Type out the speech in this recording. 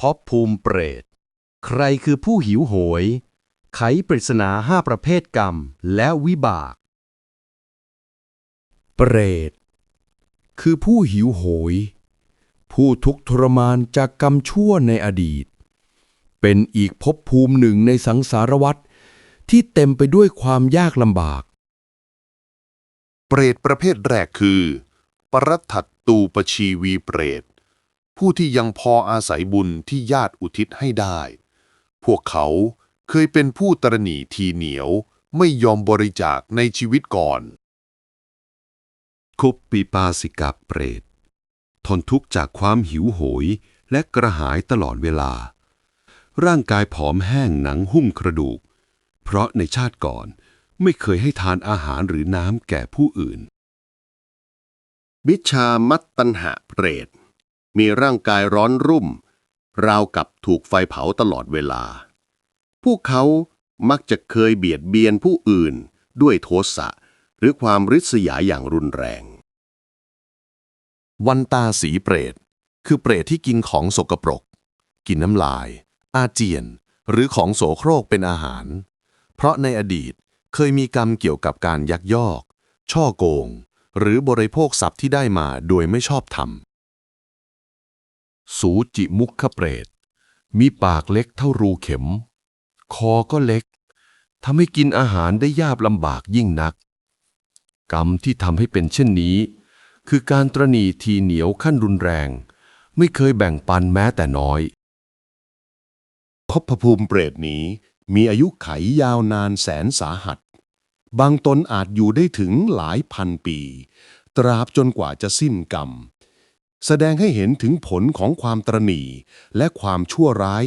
พบภูมิเปรต ใครคือผู้หิวโหย ไขปริศนาห้าประเภทกรรมและวิบาก เปรต คือผู้หิวโหย ผู้ทุกข์ทรมานจากกรรมชั่วในอดีต เป็นอีกภพภูมิหนึ่งในสังสารวัฏที่เต็มไปด้วยความยากลำบาก เปรตประเภทแรกคือ ปรัตถัตตูปชีวีเปรต ผู้ที่ยังพออาศัยบุญที่ญาติอุทิศให้ได้ พวกเขาเคยเป็นผู้ตรณีทีเหนียวไม่ยอมบริจาคในชีวิตก่อน คุปปิปาสิกาเปรต ทนทุกข์จากความหิวโหยและกระหายตลอดเวลา ร่างกายผอมแห้งหนังหุ้มกระดูก เพราะในชาติก่อนไม่เคยให้ทานอาหารหรือน้ำแก่ผู้อื่นวิชามัตตัญหะเปรต มีร่างกายร้อนรุ่ม ราวกับถูกไฟเผาตลอดเวลา พวกเขามักจะเคยเบียดเบียนผู้อื่นด้วยโทสะหรือความริษยาอย่างรุนแรง วันตาสีเปรต คือเปรตที่กินของสกปรก กินน้ำลาย อาเจียน หรือของโสโครกเป็นอาหาร เพราะในอดีตเคยมีกรรมเกี่ยวกับการยักยอก ช่อโกง หรือบริโภคทรัพย์ที่ได้มาโดยไม่ชอบธรรม สูจิมุขเปรต มีปากเล็กเท่ารูเข็ม คอก็เล็กทำให้กินอาหารได้ยากลำบากยิ่งนัก กรรมที่ทำให้เป็นเช่นนี้ คือการตรณีทีเหนียวขั้นรุนแรง ไม่เคยแบ่งปันแม้แต่น้อยภพภูมิเปรตนี้มีอายุไขยาวนานแสนสาหัส บางตนอาจอยู่ได้ถึงหลายพันปี ตราบจนกว่าจะสิ้นกรรม แสดงให้เห็นถึงผลของความตรณีและความชั่วร้าย